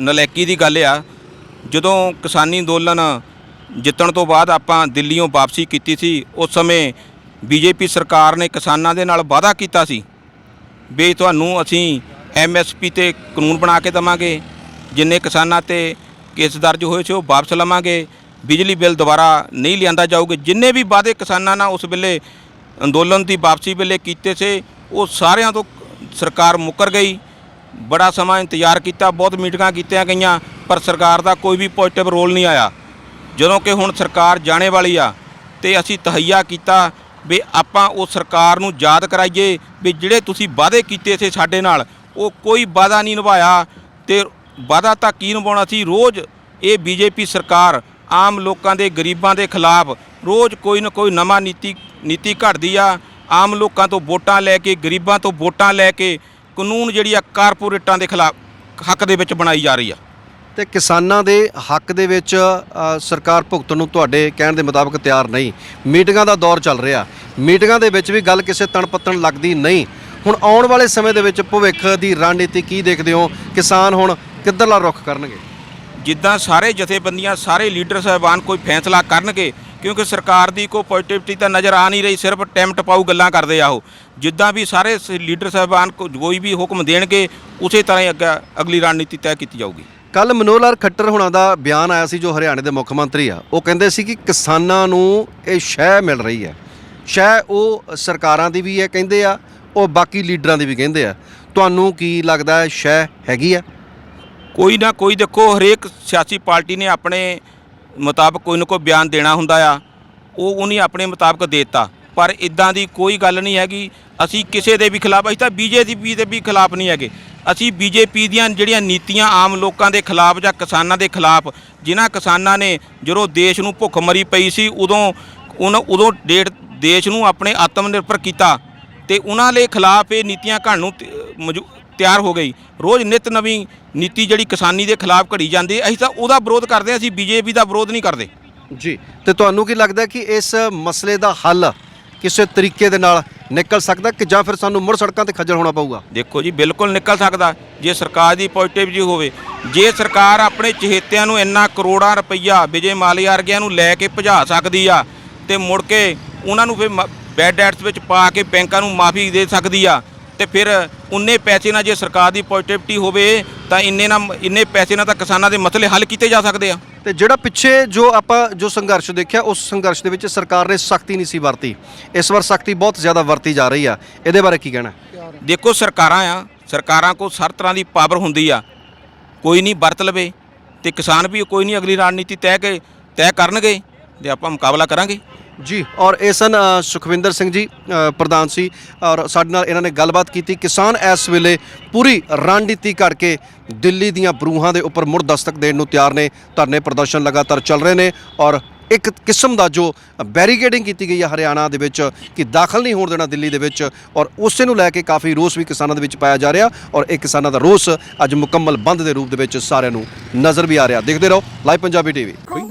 ਨਲੈਕੀ ਦੀ ਗੱਲ ਆ। ਜਦੋਂ ਕਿਸਾਨੀ ਅੰਦੋਲਨ ਜਿੱਤਣ ਤੋਂ ਬਾਅਦ ਆਪਾਂ ਦਿੱਲੀੋਂ ਵਾਪਸੀ ਕੀਤੀ ਸੀ, ਉਸ ਸਮੇਂ ਬੀਜੇਪੀ ਸਰਕਾਰ ਨੇ ਕਿਸਾਨਾਂ ਦੇ ਨਾਲ ਵਾਅਦਾ ਕੀਤਾ ਸੀ ਵੀ ਤੁਹਾਨੂੰ ਅਸੀਂ ਐਮਐਸਪੀ ਤੇ ਕਾਨੂੰਨ ਬਣਾ ਕੇ ਦਵਾਂਗੇ, ਜਿੰਨੇ ਕਿਸਾਨਾਂ ਤੇ ਕੇਸ ਦਰਜ ਹੋਏ ਸੀ, ਉਹ ਵਾਪਸ ਲਵਾਂਗੇ। ਬਿਜਲੀ ਬਿੱਲ ਦੁਬਾਰਾ ਨਹੀਂ ਲਿਆਂਦਾ ਜਾਊਗਾ। ਜਿੰਨੇ ਵੀ ਵਾਅਦੇ ਕਿਸਾਨਾਂ ਨਾਲ ਉਸ ਵੇਲੇ ਅੰਦੋਲਨ ਦੀ ਵਾਪਸੀ ਵੇਲੇ ਕੀਤੇ ਸੀ, ਉਹ ਸਾਰਿਆਂ ਤੋਂ ਸਰਕਾਰ ਮੁੱਕਰ ਗਈ। ਬੜਾ ਸਮਾਂ ਇੰਤਜ਼ਾਰ ਕੀਤਾ, ਬਹੁਤ ਮੀਟਿੰਗਾਂ ਕੀਤੀਆਂ ਗਈਆਂ, ਪਰ ਸਰਕਾਰ ਦਾ ਕੋਈ ਵੀ ਪੋਜ਼ਿਟਿਵ ਰੋਲ ਨਹੀਂ ਆਇਆ। ਜਦੋਂ ਕਿ ਹੁਣ ਸਰਕਾਰ ਜਾਣੇ ਵਾਲੀ ਆ, ਤੇ ਅਸੀਂ ਤਹਈਆ ਕੀਤਾ ਵੀ ਆਪਾਂ ਉਹ ਸਰਕਾਰ ਨੂੰ ਯਾਦ ਕਰਾਈਏ ਵੀ ਜਿਹੜੇ ਤੁਸੀਂ ਵਾਅਦੇ ਕੀਤੇ ਸੀ ਸਾਡੇ ਨਾਲ, ਉਹ ਕੋਈ ਵਾਅਦਾ ਨਹੀਂ ਨਿਭਾਇਆ, ਤੇ ਵਾਅਦਾ ਤਾਂ ਕੀ ਨਿਭਾਉਣਾ ਸੀ? ਰੋਜ਼ ਇਹ ਬੀਜੇਪੀ ਸਰਕਾਰ ਆਮ ਲੋਕਾਂ ਦੇ ਗਰੀਬਾਂ ਦੇ ਖਿਲਾਫ ਰੋਜ਼ ਕੋਈ ਨਾ ਕੋਈ ਨਵਾਂ ਨੀਤੀ ਨੀਤੀ ਘੜਦੀ ਆ। ਆਮ ਲੋਕਾਂ ਤੋਂ ਵੋਟਾਂ ਲੈ ਕੇ, ਗਰੀਬਾਂ ਤੋਂ ਵੋਟਾਂ ਲੈ ਕੇ ਕਾਨੂੰਨ ਜਿਹੜੀ ਆ ਕਾਰਪੋਰੇਟਾਂ ਦੇ ਖਿਲਾਫ ਹੱਕ ਦੇ ਵਿੱਚ ਬਣਾਈ ਜਾ ਰਹੀ ਆ। ਤੇ ਕਿਸਾਨਾਂ ਦੇ ਹੱਕ ਦੇ ਵਿੱਚ ਸਰਕਾਰ ਭੁਗਤਣ ਨੂੰ ਤੁਹਾਡੇ ਕਹਿਣ ਦੇ ਮੁਤਾਬਕ ਤਿਆਰ ਨਹੀਂ। ਮੀਟਿੰਗਾਂ ਦਾ ਦੌਰ ਚੱਲ ਰਿਹਾ। ਮੀਟਿੰਗਾਂ ਦੇ ਵਿੱਚ ਵੀ ਗੱਲ ਕਿਸੇ ਤਣਪੱਤਣ ਲੱਗਦੀ ਨਹੀਂ। ਹੁਣ ਆਉਣ ਵਾਲੇ ਸਮੇਂ ਦੇ ਵਿੱਚ ਭਵਿੱਖ ਦੀ ਰਣਨੀਤੀ ਕੀ ਦੇਖਦੇ ਹੋ? ਕਿਸਾਨ ਹੁਣ ਕਿੱਧਰਲਾ ਰੁਖ ਕਰਨਗੇ? ਜਿੱਦਾਂ ਸਾਰੇ ਜਥੇਬੰਦੀਆਂ ਸਾਰੇ ਲੀਡਰ ਸਾਹਿਬਾਨ ਕੋਈ ਫੈਸਲਾ ਕਰਨਗੇ ਕਿਉਂਕਿ ਸਰਕਾਰ ਦੀ ਕੋਈ ਪੋਜ਼ਿਟਿਵਿਟੀ ਤਾਂ ਨਜ਼ਰ ਆ ਨਹੀਂ ਰਹੀ ਸਿਰਫ ਟੈਮ ਟਪਾਊ ਗੱਲਾਂ ਕਰਦੇ ਆ ਉਹ। ਜਿੱਦਾਂ ਵੀ ਸਾਰੇ ਲੀਡਰ ਸਾਹਿਬਾਨ ਕੋਈ ਵੀ ਹੁਕਮ ਦੇਣਗੇ ਉਸੇ ਤਰ੍ਹਾਂ ਹੀ ਅੱਗੇ ਅਗਲੀ ਰਣਨੀਤੀ ਤੈਅ ਕੀਤੀ ਜਾਊਗੀ। ਕੱਲ ਮਨੋਹਰ ਖੱਟਰ ਹੁਣਾਂ ਦਾ ਬਿਆਨ ਆਇਆ ਸੀ ਜੋ ਹਰਿਆਣੇ ਦੇ ਮੁੱਖ ਮੰਤਰੀ ਆ। ਉਹ ਕਹਿੰਦੇ ਸੀ ਕਿ ਕਿਸਾਨਾਂ ਨੂੰ ਇਹ ਸ਼ਹਿ ਮਿਲ ਰਹੀ ਹੈ। ਸ਼ਹਿ ਉਹ ਸਰਕਾਰਾਂ ਦੀ ਵੀ ਹੈ ਕਹਿੰਦੇ ਆ ਉਹ ਬਾਕੀ ਲੀਡਰਾਂ ਦੀ ਵੀ ਕਹਿੰਦੇ ਆ। ਤੁਹਾਨੂੰ ਕੀ ਲੱਗਦਾ ਹੈ ਸ਼ਹਿ ਹੈਗੀ ਆ? ਕੋਈ ਨਾ ਕੋਈ ਦੇਖੋ, ਹਰੇਕ ਸਿਆਸੀ ਪਾਰਟੀ ਨੇ ਆਪਣੇ ਮੁਤਾਬਕ ਕੋਈ ਨਾ ਕੋਈ ਬਿਆਨ ਦੇਣਾ ਹੁੰਦਾ ਆ। ਉਹ ਉਹਨੇ ਆਪਣੇ ਮੁਤਾਬਕ ਦਿੱਤਾ। ਪਰ ਇਦਾਂ ਦੀ ਕੋਈ ਗੱਲ ਨਹੀਂ ਹੈਗੀ। ਅਸੀਂ ਕਿਸੇ ਦੇ ਵੀ ਖਿਲਾਫ, ਅਸੀਂ ਤਾਂ ਬੀਜੇਪੀ ਦੇ ਵੀ ਖਿਲਾਫ ਨਹੀਂ ਹੈਗੇ। ਅਸੀਂ ਬੀਜੇਪੀ ਦੀਆਂ ਜਿਹੜੀਆਂ ਨੀਤੀਆਂ ਆਮ ਲੋਕਾਂ ਦੇ ਖਿਲਾਫ ਜਾਂ ਕਿਸਾਨਾਂ ਦੇ ਖਿਲਾਫ, ਜਿਨ੍ਹਾਂ ਕਿਸਾਨਾਂ ਨੇ ਜਦੋਂ ਦੇਸ਼ ਨੂੰ ਭੁੱਖਮਰੀ ਪਈ ਸੀ, ਉਦੋਂ ਉਨ- ਉਦੋਂ ਡੇਟ ਦੇਸ਼ ਨੂੰ ਆਪਣੇ ਆਤਮ ਨਿਰਭਰ ਕੀਤਾ। ਤੇ ਉਹਨਾਂ ਦੇ ਖਿਲਾਫ ਇਹ ਨੀਤੀਆਂ ਘਣ ਨੂੰ ਤਿਆਰ ਹੋ ਗਈ। ਰੋਜ਼ ਨਿਤ ਨਵੀਂ ਨੀਤੀ ਜਿਹੜੀ ਕਿਸਾਨੀ ਦੇ ਖਿਲਾਫ ਘੜੀ ਜਾਂਦੀ ਹੈ, ਅਸੀਂ ਤਾਂ ਉਹਦਾ ਵਿਰੋਧ ਕਰਦੇ ਹਾਂ ਅਸੀਂ ਬੀਜੇਪੀ ਦਾ ਵਿਰੋਧ ਨਹੀਂ ਕਰਦੇ। ਜੀ ਤੇ ਤੁਹਾਨੂੰ ਕੀ ਲੱਗਦਾ ਕਿ ਇਸ ਮਸਲੇ ਦਾ ਹੱਲ ਕਿਸੇ ਤਰੀਕੇ ਦੇ ਨਾਲ ਨਿਕਲ ਸਕਦਾ ਕਿ ਜਾਂ ਫਿਰ ਸਾਨੂੰ ਮੁੜ ਸੜਕਾਂ ਤੇ ਖੱਜਲ ਹੋਣਾ ਪਊਗਾ? ਦੇਖੋ ਜੀ ਬਿਲਕੁਲ ਨਿਕਲ ਸਕਦਾ। ਜੇ ਸਰਕਾਰ ਦੀ ਪੋਜ਼ਿਟਿਵ ਜੀ ਹੋਵੇ ਜੇ ਸਰਕਾਰ ਆਪਣੇ ਚਹੇਤਿਆਂ ਨੂੰ ਇੰਨਾ ਕਰੋੜਾਂ ਰੁਪਈਆ ਵਿਜੇ ਮਾਲਿਆ ਵਰਗਿਆਂ ਨੂੰ ਲੈ ਕੇ ਭਜਾ ਸਕਦੀ ਆ ਤੇ ਮੁੜ ਕੇ ਉਹਨਾਂ ਨੂੰ ਫਿਰ ਬੈਡ ਡੈਟਸ ਵਿੱਚ ਪਾ ਕੇ ਬੈਂਕਾਂ ਨੂੰ ਮਾਫੀ ਦੇ ਸਕਦੀ ਆ ਤੇ ਫਿਰ ਉਨੇ ਪੈਸੇ ਨਾਲ ਜੇ ਸਰਕਾਰ ਦੀ ਪੋਜ਼ਿਟਿਵਿਟੀ ਹੋਵੇ ਤਾਂ ਇੰਨੇ ਨਾਲ ਇੰਨੇ ਪੈਸੇ ਨਾਲ ਤਾਂ ਕਿਸਾਨਾਂ ਦੇ ਮਸਲੇ ਹੱਲ ਕੀਤੇ ਜਾ ਸਕਦੇ ਆ। ਤੇ ਜਿਹੜਾ ਪਿੱਛੇ ਜੋ ਆਪਾਂ ਜੋ ਸੰਘਰਸ਼ ਦੇਖਿਆ ਉਸ ਸੰਘਰਸ਼ ਦੇ ਵਿੱਚ ਸਰਕਾਰ ਨੇ ਸਖਤੀ ਨਹੀਂ ਸੀ ਵਰਤੀ। ਇਸ ਵਾਰ ਸਖਤੀ ਬਹੁਤ ਜ਼ਿਆਦਾ ਵਰਤੀ ਜਾ ਰਹੀ ਆ। ਇਹਦੇ ਬਾਰੇ ਕੀ ਕਹਿਣਾ? ਦੇਖੋ ਸਰਕਾਰਾਂ ਆ ਸਰਕਾਰਾਂ ਕੋਲ ਹਰ ਤਰ੍ਹਾਂ ਦੀ ਪਾਵਰ ਹੁੰਦੀ ਆ। ਕੋਈ ਨਹੀਂ ਵਰਤ ਲਵੇ ਤੇ ਕਿਸਾਨ ਵੀ ਕੋਈ ਨਹੀਂ ਅਗਲੀ ਰਣਨੀਤੀ ਤੈਅ ਕੇ ਤੈਅ ਕਰਨਗੇ ਤੇ ਆਪਾਂ ਮੁਕਾਬਲਾ ਕਰਾਂਗੇ। ਜੀ ਔਰ ਇਹ ਸਨ ਅ, ਸੁਖਵਿੰਦਰ ਸਿੰਘ ਜੀ ਅ, ਪ੍ਰਧਾਨ ਸੀ ਔਰ ਸਾਡੇ ਨਾਲ ਇਹਨਾਂ ਨੇ ਗੱਲਬਾਤ ਕੀਤੀ। ਕਿਸਾਨ ਇਸ ਵੇਲੇ ਪੂਰੀ ਰਣਨੀਤੀ ਕਰਕੇ ਦਿੱਲੀ ਦੀਆਂ ਬਰੂਹਾਂ ਦੇ ਉੱਪਰ ਮੁੜ ਦਸਤਕ ਦੇਣ ਨੂੰ ਤਿਆਰ ਨੇ। ਧਰਨੇ ਪ੍ਰਦਰਸ਼ਨ ਲਗਾਤਾਰ ਚੱਲ ਰਹੇ ਨੇ ਔਰ ਇੱਕ ਕਿਸਮ ਦਾ ਜੋ ਬੈਰੀਕੇਡਿੰਗ ਕੀਤੀ ਗਈ ਹੈ ਹਰਿਆਣਾ ਦੇ ਵਿੱਚ ਕਿ ਦਾਖਲ ਨਹੀਂ ਹੋਣ ਦੇਣਾ ਦਿੱਲੀ ਦੇ ਵਿੱਚ ਔਰ ਉਸੇ ਨੂੰ ਲੈ ਕੇ ਕਾਫੀ ਰੋਸ ਵੀ ਕਿਸਾਨਾਂ ਦੇ ਵਿੱਚ ਪਾਇਆ ਜਾ ਰਿਹਾ ਔਰ ਇਹ ਕਿਸਾਨਾਂ ਦਾ ਰੋਸ ਅੱਜ ਮੁਕੰਮਲ ਬੰਦ ਦੇ ਰੂਪ ਦੇ ਵਿੱਚ ਸਾਰਿਆਂ ਨੂੰ ਨਜ਼ਰ ਵੀ ਆ ਰਿਹਾ। ਦੇਖਦੇ ਰਹੋ ਲਾਈਵ ਪੰਜਾਬੀ ਟੀਵੀ। ਬਿਨਾਂ